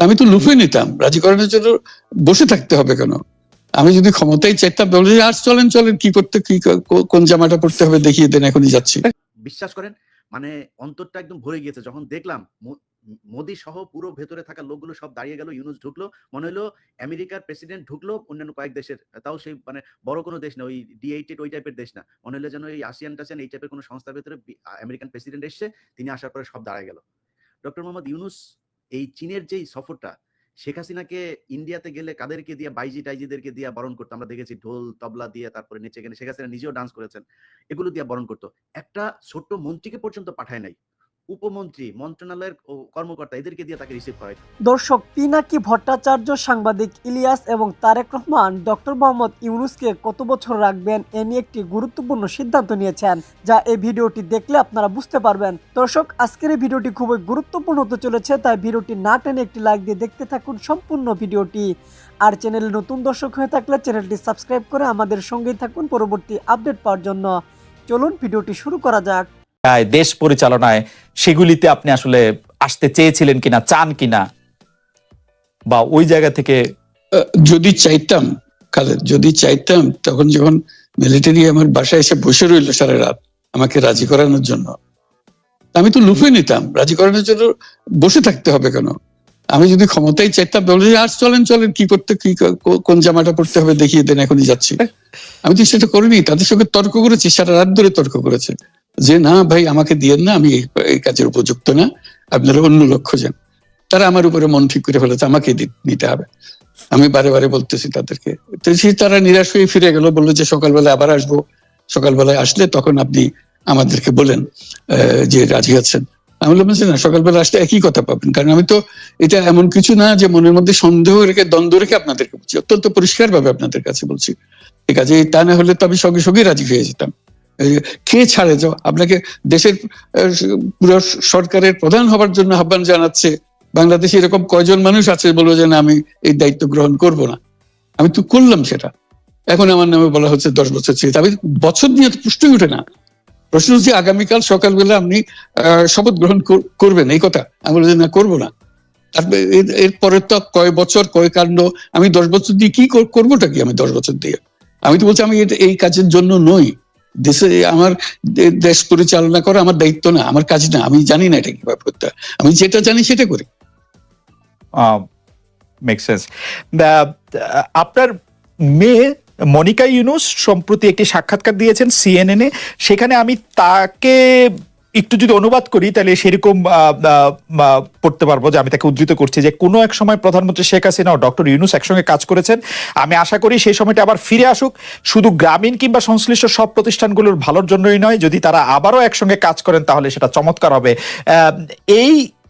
আমি তো লুফে নিতাম। রাজি জন্য বসে থাকতে হবে কেন? আমি যদি ক্ষমতাই চাইতাম বলে আর চলেন চলেন, কি করতে, কি কোন জামাটা পড়তে হবে, দেখিয়ে দেন, এখনই যাচ্ছি। বিশ্বাস করেন মানে অন্তরটা একদম ভরে গিয়েছে। যখন দেখলাম মোদি সহ পুরো ভেতরে থাকা লোকগুলো সব দাঁড়িয়ে গেল, ইউনুস ঢুকলো, মনে হলো আমেরিকার প্রেসিডেন্ট ঢুকলো, অন্যান্য কয়েক দেশের, তাও সেই মানে বড় কোনো দেশ না, ওই ডি ওই টাইপের দেশ না। মনে হলো যেন এই আসিয়ান টাসিয়ান এই টাইপের কোনো সংস্থার ভেতরে আমেরিকান প্রেসিডেন্ট এসছে, তিনি আসার পরে সব দাঁড়ায় গেল। ডক্টর মোহাম্মদ ইউনুস এই চীনের যেই সফরটা, শেখ হাসিনাকে ইন্ডিয়াতে গেলে কাদেরকে দিয়ে, বাইজি টাইজিদেরকে দিয়ে বরণ করতো? আমরা দেখেছি ঢোল, তবলা দিয়ে তারপরে নিচে গেলে শেখ হাসিনা নিজেও ডান্স করেছেন। এগুলো দিয়ে বরণ করতো। একটা ছোট্ট মন্ত্রীকে পর্যন্ত পাঠায় নাই। উপমন্ত্রী, মন্ত্রণালয়ের কর্মকর্তা এদেরকে দিয়ে তাকে রিসিভ করায়। দর্শক, পিনাকি ভট্টাচার্য সাংবাদিক ইলিয়াস এবং তারেক রহমান ডক্টর মোহাম্মদ ইউনুসকে কত বছর রাখবেন এ নিয়ে একটি গুরুত্বপূর্ণ সিদ্ধান্ত নিয়েছেন, যা এই ভিডিওটি দেখলে আপনারা বুঝতে পারবেন। দর্শক, আজকের এই ভিডিওটি খুবই গুরুত্বপূর্ণ হতে চলেছে, তাই ভিডিওটি না টেনে একটি লাইক দিয়ে দেখতে থাকুন সম্পূর্ণ ভিডিওটি। আর চ্যানেলে নতুন দর্শক হয়ে থাকলে চ্যানেলটি সাবস্ক্রাইব করে আমাদের সঙ্গেই থাকুন পরবর্তী আপডেট পাওয়ার জন্য। চলুন, ভিডিওটি শুরু করা যাক। আহ, দেশ পরিচালনায় সেগুলিতে আপনি আসলে আসতে চেয়েছিলেন কিনা চান কিনা? বা ওই জায়গা থেকে যদি চাইতাম যদি চাইতাম তখন যখন মিলিটারি আমার বাসায় এসে বসে রইল সারা রাত আমাকে রাজি করানোর জন্য আমি তো লুফে নিতাম রাজি করানোর জন্য বসে থাকতে হবে কেন? আমি যদি ক্ষমতাই চাইতাম আর চলেন চলেন কি করতে কি কোন জামাটা পড়তে হবে দেখিয়ে দেন এখনই যাচ্ছি। আমি তো সেটা করিনি তাদের সঙ্গে তর্ক করেছি সারা রাত ধরে তর্ক করেছে। যে, না ভাই, আমাকে দিয়েন না, আমি এই- কাজের উপযুক্ত না। আপনারা অন্য লক্ষ্য যান তারা আমার উপরে মন ঠিক করে ফেলেছে, আমাকে নিতে হবে। আমি বারে বারে বলতেছি তাদেরকে। তো সেই তারা নিরাশ হয়ে ফিরে গেল, বলল যে সকালবেলা আবার আসব। সকালবেলায় আসলে তখন আপনি আমাদেরকে বলেন যে রাজি আছেন। আমি বললাম যে না, সকালবেলা আসলে একই কথা পাবেন। কারণ আমি তো এটা এমন কিছু না যে, মনের মধ্যে সন্দেহ রেখে, দ্বন্দ্ব রেখে আপনাদেরকে বলছি। অত্যন্ত পরিষ্কার ভাবে আপনাদের কাছে বলছি। ঠিক আছে তা না হলে তো আমি সঙ্গে সঙ্গে রাজি হয়ে যেতাম। কে ছাড়ে? যাও আপনাকে দেশের পুরো সরকারের প্রধান হবার জন্য আহ্বান জানাচ্ছে, বাংলাদেশে এরকম কয়জন মানুষ আছে বলব যে, না, আমি এই দায়িত্ব গ্রহণ করব না। আমি তো করলাম সেটা। এখন আমার নামে বলা হচ্ছে দশ বছর ছিল আমি বছর নিয়ে তো পুষ্টই উঠে না। প্রশ্ন হচ্ছে, আগামীকাল সকালবেলা আপনি শপথ গ্রহণ কর- করবেন? এই কথা। আমি বলি যে, না, করব না। তারপরে এর- এরপরে তো কয় বছর, কয় কাণ্ড, আমি দশ বছর দিয়ে কি করবোটা কি আমি দশ বছর দিয়ে? আমি তো বলছি, আমি এই কাজের জন্য নই। দেশে আমার দেশ পরিচালনা করা আমার দায়িত্ব না, আমার কাজ না, আমি জানি না এটা কীভাবে করতে আমি যেটা জানি সেটা করি। আপনার মেয়ে মনিকা ইউনুস সম্প্রতি একটি সাক্ষাৎকার দিয়েছেন সিএনএন এ। সেখানে আমি তাকে একটু যদি অনুবাদ করি, তাহলে সেরকম পড়তে পারব যে আমি তাকে উদ্ধৃত করছি যে কোনো এক সময় প্রধানমন্ত্রী শেখ হাসিনা ও ডক্টর ইউনুস একসঙ্গে কাজ করেছেন। আমি আশা করি সেই সময়টা আবার ফিরে আসুক। শুধু গ্রামীণ কিংবা সংশ্লিষ্ট সব প্রতিষ্ঠানগুলোর ভালোর জন্যই নয়, যদি তারা আবারও একসঙ্গে কাজ করেন, তাহলে সেটা চমৎকার হবে। এই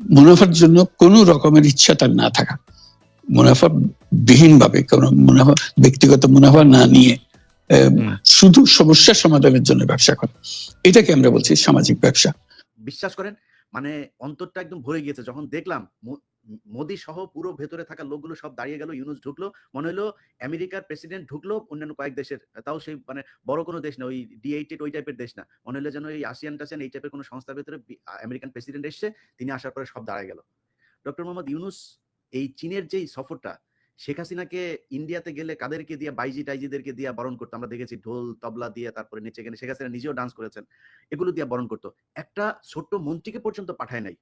মুনাফার জন্য কোনো রকমের ইচ্ছা তার না থাকা। মুনাফা বিহীন ভাবে কোনো মুনাফা ব্যক্তিগত মুনাফা না নিয়ে আহ, শুধু সমস্যা সমাধানের জন্য ব্যবসা করে। এটাকে আমরা বলছি সামাজিক ব্যবসা। বিশ্বাস করেন মানে অন্তরটা একদম ভরে গিয়েছে। যখন দেখলাম মোদি সহ পুরো ভেতরে থাকা লোকগুলো সব দাঁড়িয়ে গেল, ইউনুস ঢুকলো, মনে হলো আমেরিকার প্রেসিডেন্ট ঢুকলো, অন্যান্য কয়েক দেশের, তাও সেই মানে বড় কোনো দেশ না, ওই ডি এইটেড ওই টাইপের দেশ না, মনে হলো যেন এই আসিয়ান টাসিয়ান এই টাইপের কোনো সংস্থার ভেতরে আমেরিকান প্রেসিডেন্ট এসছে, তিনি আসার পরে সব দাঁড়ায় গেল। ডক্টর মোহাম্মদ ইউনুস, এই চীনের যেই সফরটা, শেখ হাসিনাকে ইন্ডিয়াতে গেলে কাদেরকে দিয়ে, বাইজি টাইজিদেরকে দিয়ে বরণ করতো? আমরা দেখেছি ঢোল, তবলা দিয়ে তারপরে নিচে গেলে শেখ হাসিনা নিজেও ডান্স করেছেন, এগুলো দিয়ে বরণ করতো। একটা ছোট্ট মন্ত্রীকে পর্যন্ত পাঠায় নাই।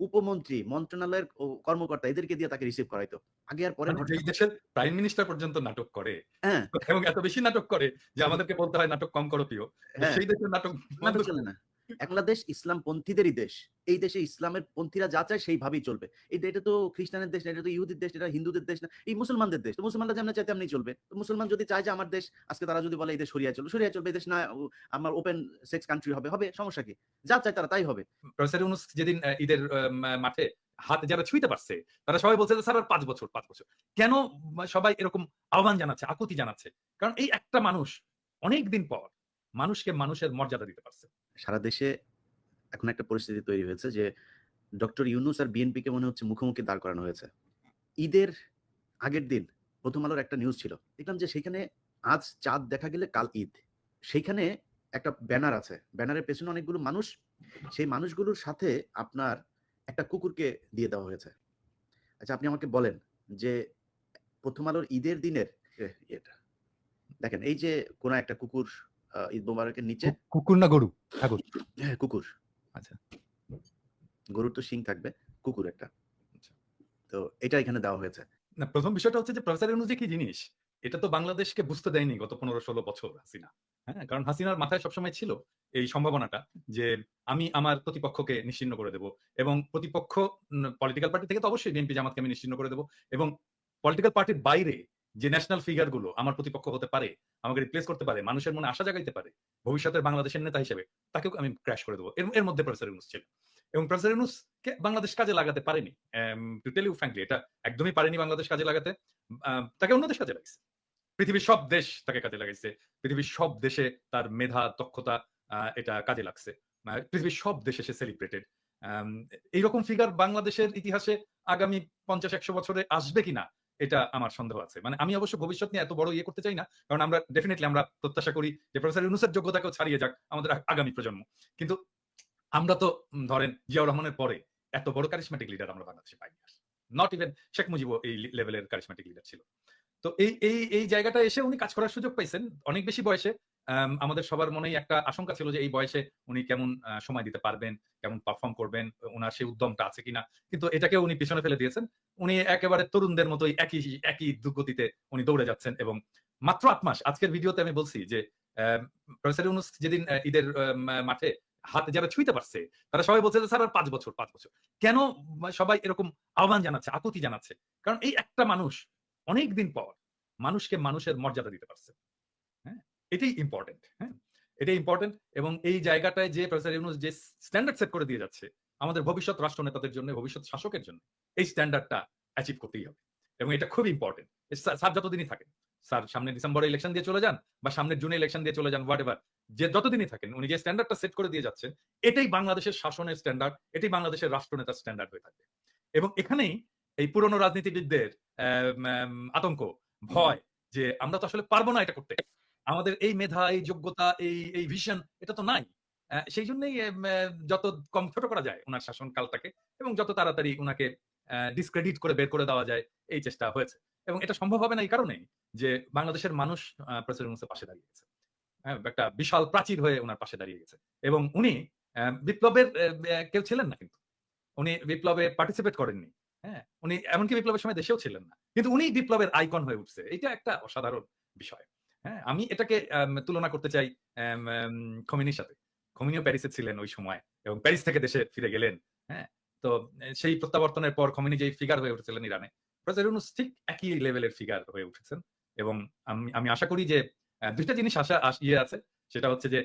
উপমন্ত্রী মন্ত্রণালয়ের কর্মকর্তা এদেরকে দিয়ে তাকে রিসিভ করাইতো। আগে আর পরে এই দেশের প্রাইম মিনিস্টার পর্যন্ত নাটক করে। হ্যাঁ। এবং এত বেশি নাটক করে যে আমাদেরকে বলতে হয় নাটক কম করো প্রিয়। হ্যাঁ। সেই দেশের নাটক নাটক চলে না। বাংলাদেশ ইসলাম পন্থীদেরই দেশ। এই দেশে ইসলামের পন্থীরা যা চায় সেইভাবেই চলবে। এই এটা তো খ্রিস্টানের দেশ না, এটা তো ইহুদির দেশ, এটা হিন্দুদের দেশ না, এই মুসলমানদের দেশ। মুসলমানরা যেমন চায় তেমনি চলবে। তো মুসলমান যদি চায় যে আমার দেশ, আজকে তারা যদি বলে এই দেশ সরিয়া চলবে সরিয়া চলবে, এই দেশ না আমার ওপেন সেক্স কান্ট্রি হবে হবে, সমস্যা কি? যা চায় তারা তাই হবে। যেদিন ঈদের মাঠে হাত যারা ছুঁইতে পারছে, তারা সবাই বলছে স্যার, আর পাঁচ বছর পাঁচ বছর। কেন সবাই এরকম আহ্বান জানাচ্ছে, আকুতি জানাচ্ছে? কারণ এই একটা মানুষ অনেক দিন পর মানুষকে মানুষের মর্যাদা দিতে পারছে। সারা দেশে এখন একটা পরিস্থিতি তৈরি হয়েছে যে ডক্টর ইউনুস আর বিএনপিকে মনে হচ্ছে মুখোমুখি দাঁড় করানো হয়েছে। ঈদের আগের দিন প্রথম আলোর একটা নিউজ ছিল। দেখলাম যে সেখানে আজ চাঁদ দেখা গেলে কাল ঈদ। সেইখানে একটা ব্যানার আছে। ব্যানারের পেছনে অনেকগুলো মানুষ। সেই মানুষগুলোর সাথে আপনার একটা কুকুরকে দিয়ে দেওয়া হয়েছে। আচ্ছা আপনি আমাকে বলেন যে প্রথম আলোর ঈদের দিনের এটা। দেখেন, এই যে কোন একটা কুকুর ঈদ মোবারকের নিচে? কুকুর না গরু? ঠাকুর হ্যাঁ কুকুর। আচ্ছা। গরুর তো শিং থাকবে কুকুর একটা। আচ্ছা। তো এটা এখানে দেওয়া হয়েছে। না প্রথম বিষয়টা হচ্ছে যে প্রফেসর ইউনুস কি জিনিস? এটা তো বাংলাদেশকে বুঝতে দেয়নি গত পনেরো ষোলো বছর হাসিনা। হ্যাঁ কারণ হাসিনার মাথায় সবসময় ছিল এই সম্ভাবনাটা যে আমি আমার প্রতিপক্ষকে নিশ্চিন্ন করে দেব এবং প্রতিপক্ষ পলিটিক্যাল পার্টি থেকে তো অবশ্যই বিএনপি জামাতকে আমি নিশ্চিন্ন করে দেবো এবং পলিটিক্যাল পার্টির বাইরে যে ন্যাশনাল ফিগারগুলো আমার প্রতিপক্ষ হতে পারে, আমাকে রিপ্লেস করতে পারে, মানুষের মনে আশা জাগাইতে পারে, ভবিষ্যতের বাংলাদেশের নেতা হিসেবে, তাকেও আমি ক্র্যাশ করে দেবো। এর মধ্যে প্রফেসর ইউনুস ছিল এবং প্রফেসর ইউনুসকে বাংলাদেশ কাজে লাগাতে পারেনি। টু টেল ইউ ফ্র্যাঙ্কলি এটা একদমই পারেনি বাংলাদেশ কাজে লাগাতে। তাকে অন্য দেশ কাজে লাগাইছে। পৃথিবীর সব দেশ তাকে কাজে লাগাইছে। পৃথিবীর সব দেশে তার মেধা, দক্ষতা এটা কাজে লাগছে। পৃথিবীর সব দেশে সে সেলিব্রেটেড এইরকম ফিগার বাংলাদেশের ইতিহাসে আগামী পঞ্চাশ, একশো বছরে আসবে কিনা এটা আমার সন্দেহ আছে। মানে আমি অবশ্য ভবিষ্যৎ নিয়ে এত বড় ইয়ে করতে চাই না, কারণ আমরা ডেফিনেটলি আমরা প্রত্যাশা করি যে প্রফেসর ইউনুসের যোগ্যতাকেও ছাড়িয়ে যাক আমাদের আগামী প্রজন্ম। কিন্তু আমরা তো ধরেন জিয়াউর রহমানের পরে এত বড় কারিশমেটিক লিডার আমরা বাংলাদেশে পাইনি নট ইভেন শেখ মুজিব এই লেভেলের কারিশমেটিক লিডার ছিল। তো এই এই এই জায়গাটা এসে উনি কাজ করার সুযোগ পাইছেন, অনেক বেশি বয়সে। আমাদের সবার মনেই একটা আশঙ্কা ছিল যে এই বয়সে উনি কেমন সময় দিতে পারবেন, কেমন পারফর্ম করবেন, ওনার সেই উদ্যমটা আছে কিনা। কিন্তু এটাকে উনি পিছনে ফেলে দিয়েছেন। উনি একেবারে তরুণদের মতোই একই একই দুর্গতিতে উনি দৌড়ে যাচ্ছেন এবং মাত্র আট মাস, আজকের ভিডিওতে আমি বলছি যে প্রফেসর ইউনুস যেদিন ঈদের মাঠে হাতে যারা ছুঁইতে পারছে, তারা সবাই বলছে যে, স্যার, আর পাঁচ বছর পাঁচ বছর। কেন সবাই এরকম আহ্বান জানাচ্ছে, আকুতি জানাচ্ছে? কারণ এই একটা মানুষ অনেক দিন পর মানুষকে মানুষের মর্যাদা দিতে পারছে। এটাই ইম্পর্টেন্ট হ্যাঁ? এটাই ইম্পর্টেন্ট এবং এই জায়গাটায় যে প্রফেসর ইউনুস যে স্ট্যান্ডার্ড সেট করে দিয়ে যাচ্ছে, আমাদের ভবিষ্যৎ রাষ্ট্র নেতাদের জন্য, ভবিষ্যৎ শাসকের জন্য, এই স্ট্যান্ডার্ডটা অ্যাচিভ করতেই হবে এবং এটা খুব ইম্পর্টেন্ট স্যার যতদিনই থাকেন, স্যার সামনে ডিসেম্বরে ইলেকশন দিয়ে চলে যান বা সামনের জুনে ইলেকশন দিয়ে চলে যান হোয়াট এভার যে যতদিনই থাকেন, উনি যে স্ট্যান্ডার্ডটা সেট করে দিয়ে যাচ্ছেন, এটাই বাংলাদেশের শাসনের স্ট্যান্ডার্ড এটাই বাংলাদেশের রাষ্ট্রনেতার স্ট্যান্ডার্ড হয়ে থাকবে। এবং এখানেই এই পুরনো রাজনীতিবিদদের আতঙ্ক, ভয়, যে আমরা তো আসলে পারব না এটা করতে। আমাদের এই মেধা এই যোগ্যতা এই এই ভিশন এটা তো নাই। সেই জন্যই যত কম ছোট করা যায় ওনার শাসনকালটাকে এবং যত তাড়াতাড়ি ওনাকে ডিসক্রেডিট করে বের করে দেওয়া যায় এই চেষ্টা হয়েছে। এবং এটা সম্ভব হবে না এই কারণেই যে বাংলাদেশের মানুষ প্রেসিডেন্ট ইউনূসের পাশে দাঁড়িয়ে গেছে। হ্যাঁ, একটা বিশাল প্রাচীর হয়ে ওনার পাশে দাঁড়িয়ে গেছে। এবং উনি বিপ্লবের কেউ ছিলেন না কিন্তু। উনি বিপ্লবে পার্টিসিপেট করেননি। হ্যাঁ উনি এমনকি বিপ্লবের সময় দেশেও ছিলেন না। কিন্তু উনি বিপ্লবের আইকন হয়ে উঠছে। এটা একটা অসাধারণ বিষয়। হ্যাঁ আমি এটাকে তুলনা করতে চাই খমিনির সাথে। খমিনিও প্যারিসে ছিলেন ওই সময় এবং প্যারিস থেকে দেশে ফিরে গেলেন হ্যাঁ? তো সেই প্রত্যাবর্তনের পর খমিনি যেই ফিগার হয়ে উঠেছিলেন ইরানে ঠিক একই লেভেলের ফিগার হয়ে উঠেছেন এবং আমি আমি আশা করি যে দুইটা জিনিস আশা ইয়ে আছে। সেটা হচ্ছে যে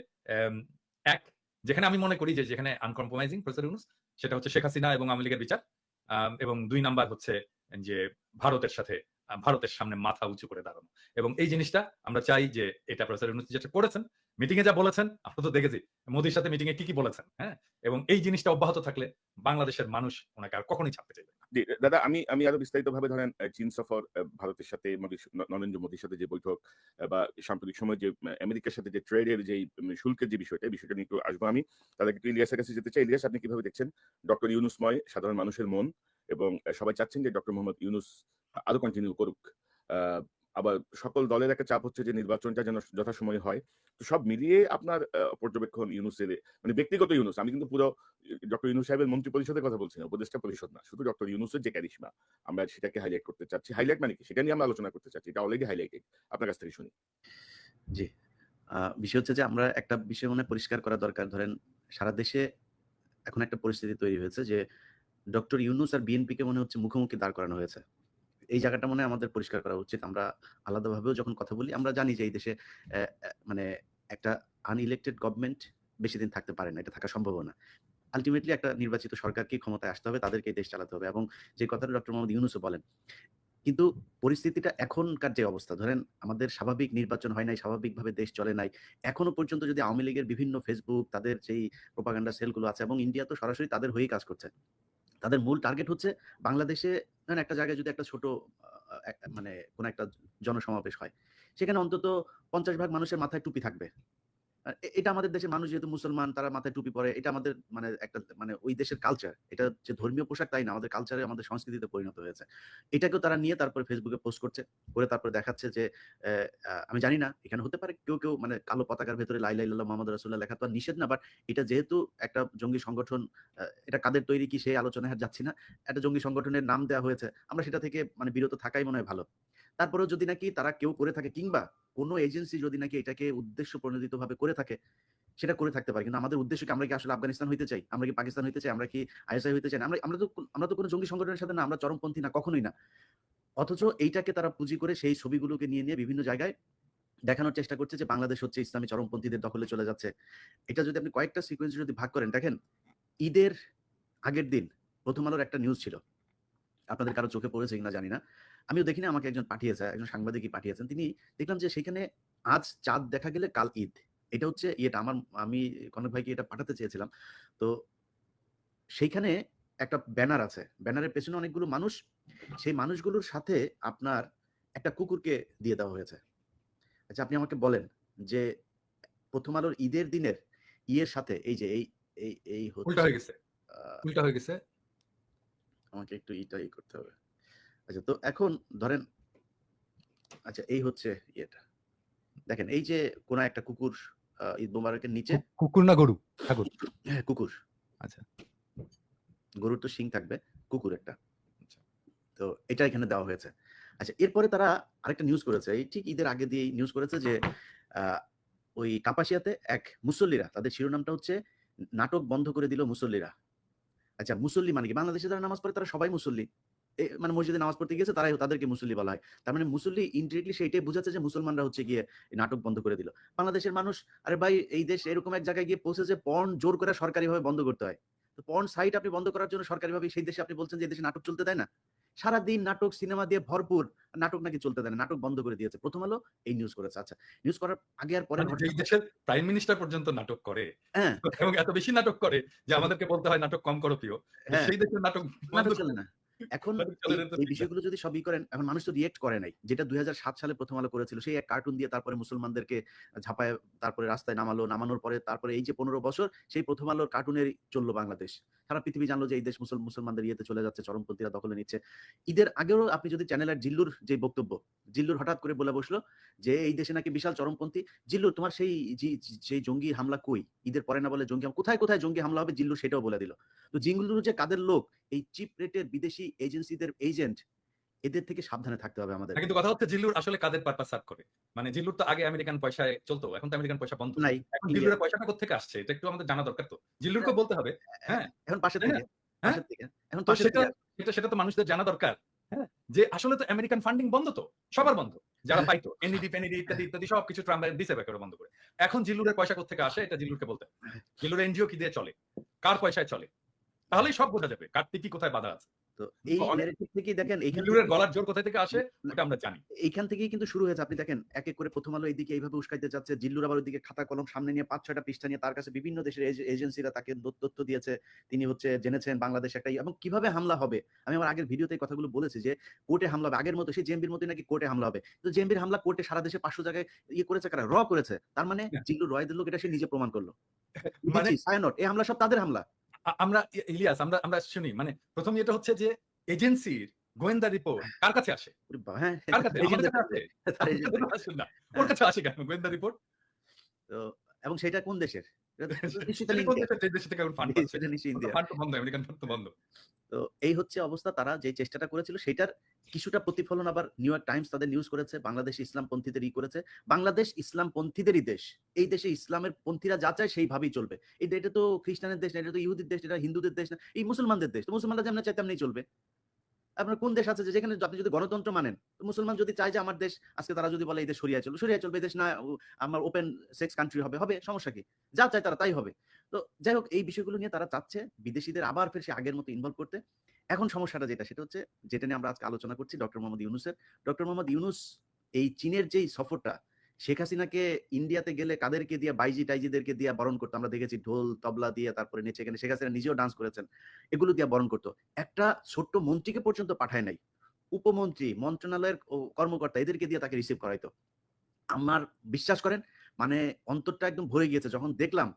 এক, যেখানে আমি মনে করি যে, যেখানে আনকম্প্রোমাইজিং প্রফেসর ইউনুস সেটা হচ্ছে শেখ হাসিনা এবং আওয়ামী লীগের বিচার এবং দুই নাম্বার হচ্ছে যে, ভারতের সাথে ভারতের সামনে মাথা উঁচু করে দাঁড়ানো। এবং এই জিনিসটা আমরা চাই যে এটা প্রফেসর ইউনুস যেটা করেছেন মিটিং এ যা বলেছেন, আমরা তো দেখেছি, মোদির সাথে মিটিং এ কি কি বলেছেন হ্যাঁ? এবং এই জিনিসটা অব্যাহত থাকলে বাংলাদেশের মানুষ ওনাকে আর কখনই ছাপতে চাইবে দাদা, আমি আমি আরও বিস্তারিতভাবে ধরেন চীন সফর ভারতের সাথে নরেন্দ্র মোদীর সাথে যে বৈঠক বা সাম্প্রতিক সময় যে আমেরিকার সাথে যে ট্রেডের যে শুল্কের যে বিষয়টা বিষয়টা নিয়ে একটু আসব আমি। তাদেরকে একটু ইলিয়াসের কাছে যেতে চাই। ইলিয়াস, আপনি কীভাবে দেখছেন? ডক্টর ইউনুসময় সাধারণ মানুষের মন, এবং সবাই চাচ্ছেন যে ডক্টর মোহাম্মদ ইউনুস আরও কন্টিনিউ করুক। আবার সকল দলের একটা চাপ হচ্ছে যে নির্বাচনটা যেন যথাসময়ে হয়। তো সব মিলিয়ে আপনার পর্যবেক্ষণ ইউনুসের মানে ব্যক্তিগত ইউনুস, আমি কিন্তু পুরো ডক্টর ইউনুস সাহেবের মন্ত্রী পরিষদের কথা বলছি না, উপদেষ্টা পরিষদ না, শুধু ডক্টর ইউনুসের যে ক্যারিশমা আমরা সেটাকে হাইলাইট করতে চাচ্ছি। হাইলাইট মানে কি? সেটা নিয়ে আমরা আলোচনা করতে চাচ্ছি, এটা অলরেডি হাইলাইটেড আপনার কাছ থেকে শুনি। জি বিষয় হচ্ছে যে আমরা একটা বিষয় মনে পরিষ্কার করা দরকার। ধরেন সারা দেশে এখন একটা পরিস্থিতি তৈরি হয়েছে যে ডক্টর ইউনুস আর বিএনপিকে মনে হচ্ছে মুখোমুখি দাঁড় করানো হয়েছে। এই জায়গাটা মনে আমাদের পরিষ্কার করা উচিত। আমরা আলাদাভাবেও যখন কথা বলি, আমরা জানি যে এই দেশে মানে একটা আনইলেক্টেড গভর্নমেন্ট বেশি দিন থাকতে পারে না, এটা থাকা সম্ভব না। আলটিমেটলি একটা নির্বাচিত সরকারকে ক্ষমতায় আসতে হবে, তাদেরকে দেশ চালাতে হবে এবং যে কথাটা ডক্টর মোহাম্মদ ইউনুসও বলেন, কিন্তু পরিস্থিতিটা এখনকার যে অবস্থা, ধরেন আমাদের স্বাভাবিক নির্বাচন হয় নাই, স্বাভাবিকভাবে দেশ চলে নাই, এখনও পর্যন্ত যদি আওয়ামী লীগের বিভিন্ন ফেসবুক তাদের যেই প্রোপাগান্ডা সেলগুলো আছে এবং ইন্ডিয়া তো সরাসরি তাদের হয়েই কাজ করছে। তাদের মূল টার্গেট হচ্ছে বাংলাদেশে, ধরেন একটা জায়গায় যদি একটা ছোট মানে কোন একটা জনসমাবেশ হয়, সেখানে অন্তত পঞ্চাশ ভাগ মানুষের মাথায় টুপি থাকবে। এটা আমাদের দেশের মানুষ যেহেতু মুসলমান, তারা মাথায় টুপি পরে, এটা আমাদের মানে একটা মানে ওই দেশের কালচার এটা যে ধর্মীয় পোশাক তাই না, আমাদের কালচারে আমাদের সংস্কৃতিতে পরিণত হয়েছে। এটাকেও তারা নিয়ে তারপরে ফেসবুকে পোস্ট করছে, করে তারপরে দেখাচ্ছে যে আমি জানি না, এখানে হতে পারে কেউ কেউ মানে কালো পতাকার ভেতরে লাইলা ইল্লাল্লাহ মোহাম্মদ রাসুল্লাহ লেখা তো নিষেধ না বাট এটা যেহেতু একটা জঙ্গি সংগঠন এটা কাদের তৈরি কি সেই আলোচনায় যাচ্ছি না, একটা জঙ্গি সংগঠনের নাম দেওয়া হয়েছে, আমরা সেটা থেকে মানে বিরত থাকাই মনে হয় ভালো। তারপরেও যদি নাকি তারা কেউ করে থাকে কিংবা কোনো এজেন্সি যদি নাকি এটাকে উদ্দেশ্য প্রণোদিত ভাবে করে থাকে, সেটা করে থাকতে পারে। কিন্তু আমাদের উদ্দেশ্য কি, আমরা কি আসলে আফগানিস্তান হইতে চাই? আমরা কি পাকিস্তান হইতে চাই? আমরা কি আইএসআই হইতে চাই আমরা আমরা তো আমরা তো কোনো জঙ্গি সংগঠনের সাথে না, আমরা চরমপন্থী না, কখনোই না। অথচ এইটাকে তারা পুঁজি করে সেই ছবিগুলোকে নিয়ে নিয়ে বিভিন্ন জায়গায় দেখানোর চেষ্টা করছে যে বাংলাদেশ হচ্ছে ইসলামী চরমপন্থীদের দখলে চলে যাচ্ছে। এটা যদি আপনি কয়েকটা সিকোয়েন্স যদি ভাগ করেন, দেখেন, ঈদের আগের দিন প্রথম আলোর একটা নিউজ ছিল। আপনাদের কারও চোখে পড়েছে কিনা জানি না। আমিও দেখিনি আমাকে একজন পাঠিয়েছে একজন সাংবাদিকই পাঠিয়েছেন। তিনি দেখলাম যে সেখানে আজ চাঁদ দেখা গেলে কাল ঈদ। এটা হচ্ছে ইয়েটা আমার আমি কনক ভাইকে এটা পাঠাতে চেয়েছিলাম। তো সেইখানে একটা ব্যানার আছে। ব্যানারের পেছনে অনেকগুলো মানুষ। সেই মানুষগুলোর সাথে আপনার একটা কুকুরকে দিয়ে দেওয়া হয়েছে। আচ্ছা আপনি আমাকে বলেন যে প্রথম আলোর ঈদের দিনের ইয়ের সাথে এই যে এই এই এই উল্টা হয়ে গেছে। উল্টা হয়ে গেছে। আমাকে একটু ইটা ই করতে হবে। আচ্ছা তো এখন ধরেন আচ্ছা এই হচ্ছে ইয়েটা। দেখেন এই যে কোন একটা কুকুর ঈদ মোবারকের নিচে কুকুর না গরু? ঠাকুর হ্যাঁ কুকুর। আচ্ছা। গরুর তো শিং থাকবে কুকুর একটা। আচ্ছা। তো এটা এখানে দেওয়া হয়েছে। আচ্ছা এরপরে তারা আরেকটা নিউজ করেছে। এই ঠিক ঈদের আগে দিয়ে নিউজ করেছে যে আহ, ওই কাপাসিয়াতে এক মুসল্লিরা তাদের শিরোনামটা হচ্ছে নাটক বন্ধ করে দিল মুসল্লিরা। আচ্ছা মুসল্লি মানে কি? বাংলাদেশে যারা নামাজ পড়ে তারা সবাই মুসল্লি। মানে মসজিদে নামাজ পড়তে গিয়েছে, তারাই তাদেরকে মুসল্লি বলা হয়। তার মানে মুসল্লি ইনডিরেক্টলি সেইটাই বোঝাচ্ছে যে মুসলমানরা হচ্ছে গিয়ে নাটক বন্ধ করে দিল। বাংলাদেশের মানুষ, আরে ভাই, এই দেশ এরকম এক জায়গায় গিয়ে পৌঁছেছে পর্ন জোর করে সরকারিভাবে বন্ধ করতে হয়। তো পর্ন সাইট আপনি বন্ধ করার জন্য সরকারিভাবে সেই দেশে আপনি বলছেন যে দেশে নাটক চলতে দেয় না? সারাদিন নাটক সিনেমা দিয়ে ভরপুর নাটক নাকি চলতে দেয় নাটক বন্ধ করে দিয়েছে। প্রথম আলো এই নিউজ করেছে। আচ্ছা নিউজ করার আগে আর পরে মানে দেশের প্রাইম মিনিস্টার পর্যন্ত নাটক করে হ্যাঁ। এবং এত বেশি নাটক করে যে আমাদেরকে বলতে হয় নাটক কম করো প্রিয়। হ্যাঁ। সেই দেশের নাটক নাটক চলে না। এখন এই-। বিষয়গুলো যদি সবই করেন এখন মানুষ তো রিয়েক্ট করে নাই। যেটা দুই সালে প্রথম আলো করেছিল সেই এক কার্টুন দিয়ে তারপরে মুসলমানদেরকে ঝাপায় তারপরে রাস্তায় নামালো নামানোর পরে তারপরে এই যে পনেরো বছর সেই প্রথম আলোর কার্টুনের চলল বাংলাদেশ। সারা পৃথিবী জানলো যে এই দেশ মুসল মুসলমানদের ইয়েতে চলে যাচ্ছে চরমপন্থীরা দখলে নিচ্ছে। ঈদের আগেও আপনি যদি চ্যানেলের জিল্লুর যে বক্তব্য জিল্লুর হঠাৎ করে বলে বসল যে এই দেশে নাকি বিশাল চরমপন্থী জিল্লু তোমার সেই সেই জঙ্গি হামলা কই? ঈদের পরে না বলে জঙ্গি কোথায় কোথায় জঙ্গি হামলা হবে? জিল্লু সেটাও বলে দিল। তো জিঙ্গুলুর যে কাদের লোক এই চিপ রেটের বিদেশি এজেন্সিদের এজেন্ট এদের থেকে সাবধানে থাকতে হবে আমাদের। হ্যাঁ, কিন্তু কথা হচ্ছে জিল্লুর আসলে কাদের পারপাস সার্ভ করে? মানে জিল্লুর তো আগে আমেরিকান পয়সায় চলতো এখন তো আমেরিকান পয়সা বন্ধ। নাই এখন জিল্লুরের পয়সাটা কোথেকে আসছে? এটা একটু আমাদের জানা দরকার তো। জিল্লুরকে বলতে হবে হ্যাঁ এখন পাশে থেকে হ্যাঁ? এখন সেটা থেকে সেটা সেটা তো মানুষদের জানা দরকার হ্যাঁ। যে আসলে তো আমেরিকান ফান্ডিং বন্ধ তো সবার বন্ধ। যারা হ্যাঁ। পাইতো এনইডি ফেনিডি ইত্যাদি ইত্যাদি সব কিছু ট্রাম্প দিছে বেকার বন্ধ করে। এখন জিল্লুরের পয়সা কোথা কোথেকে আসে এটা জিল্লুরকে বলতে। জিল্লুর এনজিও কি দিয়ে চলে? কার পয়সায় চলে? তাহলেই সব বোঝা যাবে কার থেকে কোথায় বাধা আছে। তো এই ন্যারেটিভ থেকে দেখেন এইখান থেকে- গলার জোর থেকে আসে ওটা আমরা জানি। এইখান থেকেই কিন্তু শুরু হয়েছে। আপনি দেখেন এক এক করে প্রথম আলো এইদিকে এইভাবে উস্কাইতে যাচ্ছে জিল্লুর আবার ওইদিকে খাতা কলম সামনে নিয়ে পাঁচ ছয়টা পৃষ্ঠা নিয়ে তার কাছে বিভিন্ন দেশের এজেন্সিরা তাকে তথ্য দিয়েছে। তিনি হচ্ছে জেনেছেন বাংলাদেশ একটা এবং কীভাবে হামলা হবে? আমি আমার আগের ভিডিওতে কথাগুলো বলেছি যে কোর্টে হামলা হবে। আগের মতো সেই জেএমবির মতো নাকি কোর্টে হামলা হবে। তো জেএমবির হামলা কোর্টে সারা দেশে পাঁচশো জায়গায় ইয়ে করেছে কারা? র করেছে। তার মানে হ্যাঁ। জিল্লু রয়দের লোক এটা সে নিজে প্রমাণ করল। মানে এই হামলা সব তাদের হামলা। আমরা ইলিয়াস আমরা আমরা শুনি। মানে প্রথম এটা হচ্ছে যে এজেন্সির গোয়েন্দা রিপোর্ট কার কাছে আসে? হ্যাঁ। কার কাছে। ওর কাছে আসে কেন গোয়েন্দা রিপোর্ট? তো এবং সেটা কোন দেশের? তো এই হচ্ছে অবস্থা তারা যে চেষ্টাটা করেছিল সেটার কিছুটা প্রতিফলন আবার নিউ ইয়র্ক টাইমস তাদের নিউজ করেছে বাংলাদেশ ইসলাম পন্থীদের ই করেছে। বাংলাদেশ ইসলাম পন্থীদেরই দেশ। এই দেশে ইসলামের পন্থীরা যা চায় সেইভাবেই চলবে। এটা এটা তো খ্রিস্টানের দেশ না এটা তো ইহুদির দেশ এটা হিন্দুদের দেশ না এই মুসলমানদের দেশ। তো মুসলমানরা যেমন চাই তেমনি চলবে। আপনার কোন দেশ আছে যেখানে আপনি যদি গণতন্ত্র মানেন মুসলমান যদি চায় যে আমার দেশ, আজকে তারা যদি বলে এই দেশ সরিয়ে চলবে সরিয়ে চলবে দেশ না আমার ওপেন সেক্স কান্ট্রি হবে হবে, সমস্যা কি? যা চায় তারা তাই হবে। তো যাই হোক, এই বিষয়গুলো নিয়ে তারা চাচ্ছে, বিদেশিদের আবার ফের সে আগের মতো ইনভলভ করতে। এখন সমস্যাটা যেটা, সেটা হচ্ছে, যেটা নিয়ে আমরা আজকে আলোচনা করছি, ডক্টর মোহাম্মদ ইউনুসের। ডক্টর মোহাম্মদ ইউনুস এই চীনের যেই সফরটা শেখ হাসিনাকে ইন্ডিয়াতে গেলে কাদেরকে দিয়ে, বাইজি টাইজিদেরকে দিয়ে বরণ করতো? আমরা দেখেছি ঢোল, তবলা দিয়ে তারপরে নেচে এখানে শেখ হাসিনা নিজেও ডান্স করেছেন। এগুলো দিয়ে বরণ করতো। একটা ছোট্ট মন্ত্রীকে পর্যন্ত পাঠায় নাই। উপমন্ত্রী, মন্ত্রণালয়ের কর্মকর্তা এদেরকে দিয়ে তাকে রিসিভ করাইতো। আমার বিশ্বাস করেন মানে অন্তরটা একদম ভরে গিয়েছে। যখন দেখলাম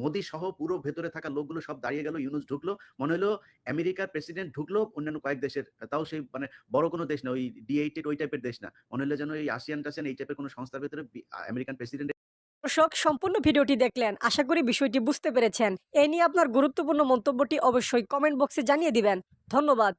মোদি সহ পুরো ভেতরে থাকা লোকগুলো সব দাঁড়িয়ে গেল, ইউনুস ঢুকলো, মনে হলো আমেরিকার প্রেসিডেন্ট ঢুকলো, অন্যান্য কয়েক দেশের, তাও সেই মানে বড় কোনো দেশ না, ওই ডি ওই টাইপের দেশ না। মনে হলো যেন এই আসিয়ান টাসিয়ান এই টাইপের কোনো সংস্থার ভেতরে আমেরিকান প্রেসিডেন্ট দর্শক, সম্পূর্ণ ভিডিওটি দেখলেন। আশা করি বিষয়টি বুঝতে পেরেছেন। এ নিয়ে আপনার গুরুত্বপূর্ণ মন্তব্যটি অবশ্যই কমেন্ট বক্সে জানিয়ে দিবেন। ধন্যবাদ।